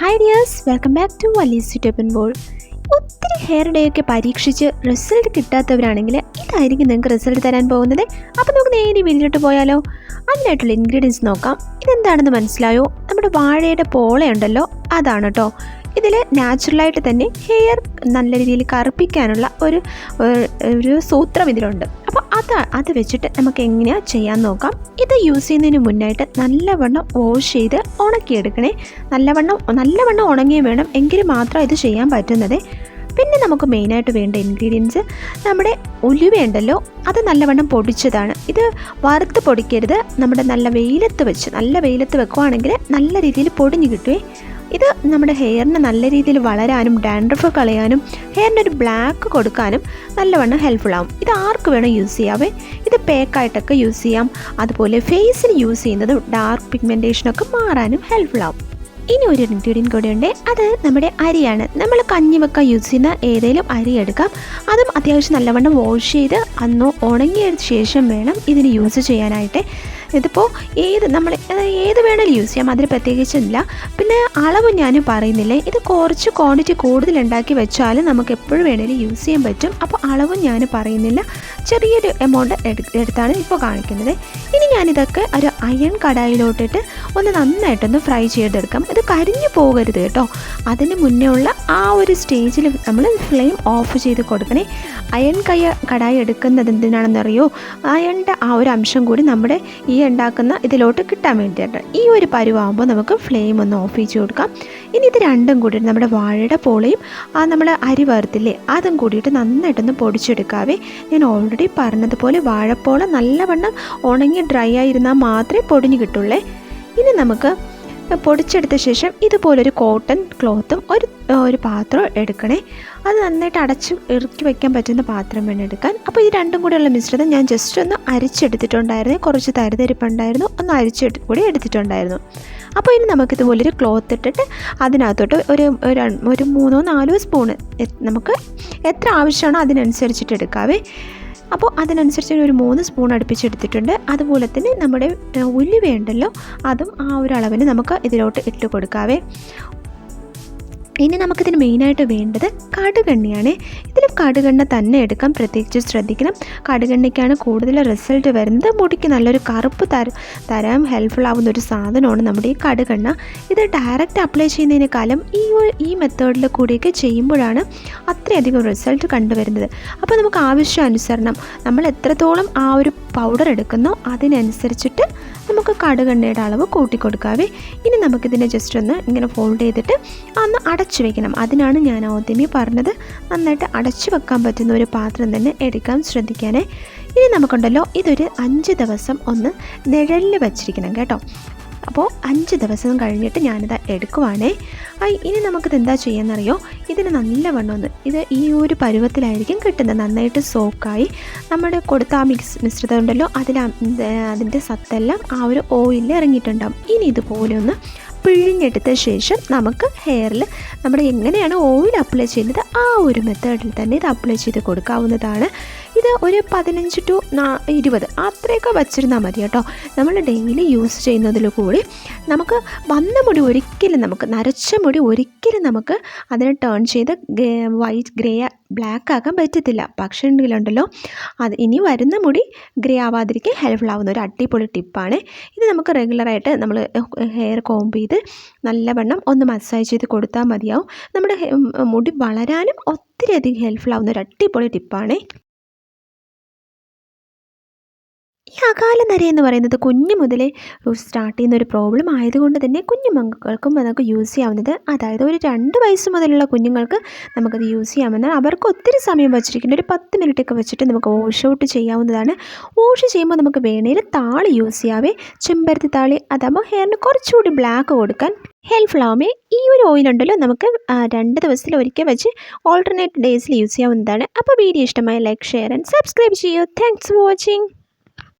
Hi dears welcome back to Vali's യൂട്യൂബൻ ബോൾ ഒത്തിരി hair dye ഒക്കെ പരീക്ഷിച്ച് റിസൾട്ട് കിട്ടാത്തവരാണെങ്കിൽ ഇതായിരിക്കും നിങ്ങൾക്ക് റിസൾട്ട് തരാൻ പോകുന്നത്. അപ്പോൾ നമുക്ക് നേരെ വീട്ടിലോട്ട് പോയാലോ? അതിനായിട്ടുള്ള ഇൻഗ്രീഡിയൻസ് നോക്കാം. ഇതെന്താണെന്ന് മനസ്സിലായോ? നമ്മുടെ വാഴയുടെ പോളയുണ്ടല്ലോ? അതാണ് കേട്ടോ ഇതിൽ നാച്ചുറലായിട്ട് തന്നെ ഹെയർ നല്ല രീതിയിൽ കറുപ്പിക്കാനുള്ള ഒരു ഒരു സൂത്രം ഇതിലുണ്ട്. അപ്പോൾ അത് അത് വെച്ചിട്ട് നമുക്ക് എങ്ങനെയാണ് ചെയ്യാൻ നോക്കാം. ഇത് യൂസ് ചെയ്യുന്നതിന് മുന്നായിട്ട് നല്ലവണ്ണം വാഷ് ചെയ്ത് ഉണക്കിയെടുക്കണേ. നല്ലവണ്ണം നല്ലവണ്ണം ഉണങ്ങിയേ വേണം എങ്കിൽ മാത്രം ഇത് ചെയ്യാൻ പറ്റുന്നത്. പിന്നെ നമുക്ക് മെയിനായിട്ട് വേണ്ട ഇൻഗ്രീഡിയൻസ് നമ്മുടെ ഉലുവയുണ്ടല്ലോ അത് നല്ലവണ്ണം പൊടിച്ചതാണ്. ഇത് വറുത്ത് പൊടിക്കരുത്. നമ്മുടെ നല്ല വെയിലത്ത് വെച്ച് നല്ല വെയിലത്ത് വെക്കുവാണെങ്കിൽ നല്ല രീതിയിൽ പൊടിഞ്ഞ് കിട്ടുവേ. ഇത് നമ്മുടെ ഹെയറിന് നല്ല രീതിയിൽ വളരാനും ഡാൻഡ്രഫ് കളയാനും ഹെയറിന് ഒരു ബ്ലാക്ക് കൊടുക്കാനും നല്ലവണ്ണം ഹെൽപ്ഫുൾ ആവും. ഇത് ആർക്ക് വേണം യൂസ് ചെയ്യാവേ? ഇത് പേക്കായിട്ടൊക്കെ യൂസ് ചെയ്യാം. അതുപോലെ ഫേസിന് യൂസ് ചെയ്യുന്നത് ഡാർക്ക് പിഗ്മെന്റേഷനൊക്കെ മാറാനും ഹെൽപ്ഫുൾ ആവും. ഇനി ഒരു ഇൻഗ്രീഡിയൻ കൂടെ ഉണ്ട് അത് നമ്മുടെ അരിയാണ്. നമ്മൾ കഞ്ഞി വെക്കാൻ യൂസ് ചെയ്യുന്ന ഏതെങ്കിലും അരി എടുക്കാം. അതും അത്യാവശ്യം നല്ലവണ്ണം വാഷ് ചെയ്ത് അന്ന് ഉണങ്ങിയ ശേഷം വേണം ഇതിന് യൂസ് ചെയ്യാനായിട്ട്. ഇതിപ്പോൾ ഏത് നമ്മൾ ഏത് വേണമെങ്കിലും യൂസ് ചെയ്യാം അതിന് പ്രത്യേകിച്ചില്ല പിന്നെ അളവ് ഞാൻ പറയുന്നില്ലേ ഇത് കുറച്ച് ക്വാണ്ടിറ്റി കൂടുതൽ ഉണ്ടാക്കി വെച്ചാലും നമുക്ക് എപ്പോഴും വേണമെങ്കിലും യൂസ് ചെയ്യാൻ പറ്റും. അപ്പോൾ അളവ് ഞാൻ പറയുന്നില്ല. ചെറിയൊരു എമൗണ്ട് എടുത്താണ് ഇപ്പോൾ കാണിക്കുന്നത്. ഇനി ഞാനിതൊക്കെ ഒരു അയൺ കടായിലോട്ടിട്ട് ഒന്ന് നന്നായിട്ടൊന്ന് ഫ്രൈ ചെയ്തെടുക്കാം. ഇത് കരിഞ്ഞു പോകരുത് കേട്ടോ. അതിന് മുന്നേ ഉള്ള ആ ഒരു സ്റ്റേജിൽ നമ്മൾ ഫ്ലെയിം ഓഫ് ചെയ്ത് കൊടുക്കണേ. അയൺ കയ്യ കടായി എടുക്കുന്നത് എന്തിനാണെന്നറിയോ? അയണിന്റെ ആ ഒരു അംശം കൂടി നമ്മുടെ ഈ ഉണ്ടാക്കുന്ന ഇതിലോട്ട് കിട്ടാൻ വേണ്ടിയിട്ട്. ഈ ഒരു പരുവാകുമ്പോൾ നമുക്ക് ഫ്ലെയിം ഒന്ന് ഓഫ് ചെയ്ത് കൊടുക്കാം. ഇനി ഇത് രണ്ടും കൂടി നമ്മുടെ വാഴയുടെ പോളയും ആ നമ്മൾ അരി വറുത്തില്ലേ അതും കൂടിയിട്ട് നന്നായിട്ടൊന്ന് പൊടിച്ചെടുക്കാവേ. ഞാൻ ഓൾറെഡി പറഞ്ഞതുപോലെ വാഴപ്പോള നല്ലവണ്ണം ഉണങ്ങി ഡ്രൈ ആയിരുന്നാൽ മാത്രമേ പൊടിഞ്ഞ് കിട്ടുള്ളേ. ഇനി നമുക്ക് പൊടിച്ചെടുത്ത ശേഷം ഇതുപോലൊരു കോട്ടൺ ക്ലോത്തും ഒരു ഒരു പാത്രം എടുക്കണേ. അത് നന്നായിട്ട് അടച്ച് ഇറക്കി വയ്ക്കാൻ പറ്റുന്ന പാത്രം വേണം എടുക്കാൻ. അപ്പോൾ ഈ രണ്ടും കൂടെയുള്ള മിശ്രിതം ഞാൻ ജസ്റ്റ് ഒന്ന് അരിച്ചെടുത്തിട്ടുണ്ടായിരുന്നു. കുറച്ച് തരിതരിപ്പുണ്ടായിരുന്നു. ഒന്ന് അരിച്ചെടു കൂടി എടുത്തിട്ടുണ്ടായിരുന്നു. അപ്പോൾ ഇനി നമുക്ക് നമുക്കിതുപോലൊരു ക്ലോത്ത് ഇട്ടിട്ട് അതിനകത്തോട്ട് ഒരു ഒരു മൂന്നോ നാലോ സ്പൂണ് നമുക്ക് എത്ര ആവശ്യമാണോ അതിനനുസരിച്ചിട്ട് എടുക്കാവേ. അപ്പോൾ അതിനനുസരിച്ച് ഒരു മൂന്ന് സ്പൂൺ അടുപ്പിച്ചെടുത്തിട്ടുണ്ട്. അതുപോലെ തന്നെ നമ്മുടെ ഉലുവയുണ്ടല്ലോ അതും ആ ഒരു അളവിന് നമുക്ക് ഇതിലോട്ട് ഇട്ട് കൊടുക്കാവേ. ഇനി നമുക്കിതിന് മെയിനായിട്ട് വേണ്ടത് കടുകണ്ണിയാണ്. ഇതിൽ കടുകണ്ണ തന്നെ എടുക്കാം. പ്രത്യേകിച്ച് ശ്രദ്ധിക്കണം. കടുകണ്ണിക്കാണ് കൂടുതൽ റിസൾട്ട് വരുന്നത്. മുടിക്ക് നല്ലൊരു കറുപ്പ് തര തരാൻ ഹെൽപ്ഫുൾ ആവുന്ന ഒരു സാധനമാണ് നമ്മുടെ ഈ കടുകണ്ണ. ഇത് ഡയറക്റ്റ് അപ്ലൈ ചെയ്യുന്നതിനേക്കാളും ഈ ഈ മെത്തേഡിൽ കൂടിയൊക്കെ ചെയ്യുമ്പോഴാണ് അത്രയധികം റിസൾട്ട് കണ്ടുവരുന്നത്. അപ്പോൾ നമുക്ക് ആവശ്യം അനുസരണം നമ്മൾ എത്രത്തോളം ആ ഒരു പൗഡർ എടുക്കുന്നോ. അതിനനുസരിച്ചിട്ട് നമുക്ക് കടുകെണ്ണയുടെ അളവ് കൂട്ടിക്കൊടുക്കാവേ. ഇനി നമുക്കിതിനെ ജസ്റ്റ് ഒന്ന് ഇങ്ങനെ ഫോൾഡ് ചെയ്തിട്ട് ഒന്ന് അടച്ചു വെക്കണം. അതിനാണ് ഞാൻ ആദ്യമേ പറഞ്ഞത് നന്നായിട്ട് അടച്ചു വെക്കാൻ പറ്റുന്ന ഒരു പാത്രം തന്നെ എടുക്കാൻ ശ്രദ്ധിക്കാനേ. ഇനി നമുക്കുണ്ടല്ലോ ഇതൊരു അഞ്ച് ദിവസം ഒന്ന് നിഴലിൽ വച്ചിരിക്കണം കേട്ടോ. അപ്പോൾ അഞ്ച് ദിവസം കഴിഞ്ഞിട്ട് ഞാനിത് എടുക്കുവാണേ. ഇനി നമുക്കിത് എന്താ ചെയ്യാമെന്നറിയോ ഇതിന് നല്ലവണ്ണം ഒന്ന് ഇത് ഈ ഒരു പരുവത്തിലായിരിക്കും കിട്ടുന്നത്. നന്നായിട്ട് സോക്കായി. നമ്മുടെ കൊടുത്ത ആ മിക്സ് മിശ്രിതം ഉണ്ടല്ലോ അതിൽ അതിന്റെ സത്തെല്ലാം ആ ഒരു ഓയിലിൽ ഇറങ്ങിയിട്ടുണ്ടാകും ഇനി ഇതുപോലെ ഒന്ന് പിഴിഞ്ഞെടുത്ത ശേഷം നമുക്ക് ഹെയറിൽ നമ്മൾ എങ്ങനെയാണ് ഓയിൽ അപ്ലൈ ചെയ്യുന്നത് ആ ഒരു മെത്തേഡിൽ തന്നെ ഇത് അപ്ലൈ ചെയ്ത് കൊടുക്കാവുന്നതാണ്. ഇത് ഒരു പതിനഞ്ച് ടു ഇരുപത്. അത്രയൊക്കെ വച്ചിരുന്നാൽ മതി കേട്ടോ. നമ്മൾ ഡെയിലി യൂസ് ചെയ്യുന്നതിൽ കൂടി നമുക്ക് വന്ന മുടി ഒരിക്കലും നമുക്ക് നരച്ച മുടി ഒരിക്കലും നമുക്ക് അതിനെ ടേൺ ചെയ്ത് വൈറ്റ് ഗ്രേ ബ്ലാക്ക് ആക്കാൻ പറ്റത്തില്ല. പക്ഷേ ഉണ്ടെങ്കിലുണ്ടല്ലോ അത് ഇനി വരുന്ന മുടി ഗ്രേ ആവാതിരിക്കാൻ ഹെൽപ്ഫുൾ ആവുന്ന ഒരു അടിപൊളി ടിപ്പാണ് ഇത് നമുക്ക് റെഗുലറായിട്ട് നമ്മൾ ഹെയർ കോംബ് ചെയ്ത് നല്ലവണ്ണം ഒന്ന് മസാജ് ചെയ്ത് കൊടുത്താൽ മതിയാവും. നമ്മുടെ മുടി വളരാനും ഒത്തിരി അധികം ഹെൽപ്ഫുൾ ആവുന്ന ഒരു അടിപൊളി ടിപ്പാണ് ഈ അകാല നര എന്ന് പറയുന്നത് കുഞ്ഞു മുതലേ സ്റ്റാർട്ട് ചെയ്യുന്ന ഒരു പ്രോബ്ലം ആയതുകൊണ്ട് തന്നെ കുഞ്ഞു മക്കൾക്കും നമുക്ക് യൂസ് ചെയ്യാവുന്നത്. അതായത് ഒരു രണ്ട് വയസ്സ് മുതലുള്ള കുഞ്ഞുങ്ങൾക്ക് നമുക്കത് യൂസ് ചെയ്യാമെന്നാൽ അവർക്ക് ഒത്തിരി സമയം വെച്ചിരിക്കുന്ന ഒരു പത്ത് മിനിറ്റൊക്കെ വെച്ചിട്ട് നമുക്ക് വാഷ് ഔട്ട് ചെയ്യാവുന്നതാണ്. വാഷ് ചെയ്യുമ്പോൾ നമുക്ക് വേണേൽ താളി യൂസ് ചെയ്യാവേ. ചെമ്പരത്തി താളി അതാകുമ്പോൾ ഹെയറിന് കുറച്ചുകൂടി ബ്ലാക്ക് കൊടുക്കാൻ. ഹെൽപ്ഫുൾ ആവുമേ ഈ ഒരു ഓയിൽ ഉണ്ടല്ലോ നമുക്ക് രണ്ട് ദിവസത്തിൽ ഒരിക്കൽ വെച്ച് ഓൾട്ടർനേറ്റ് ഡേയ്സിൽ യൂസ് ചെയ്യാവുന്നതാണ്. അപ്പോൾ വീഡിയോ ഇഷ്ടമായ ലൈക്ക് ഷെയർ ആൻഡ് സബ്സ്ക്രൈബ് ചെയ്യൂ. Thanks for watching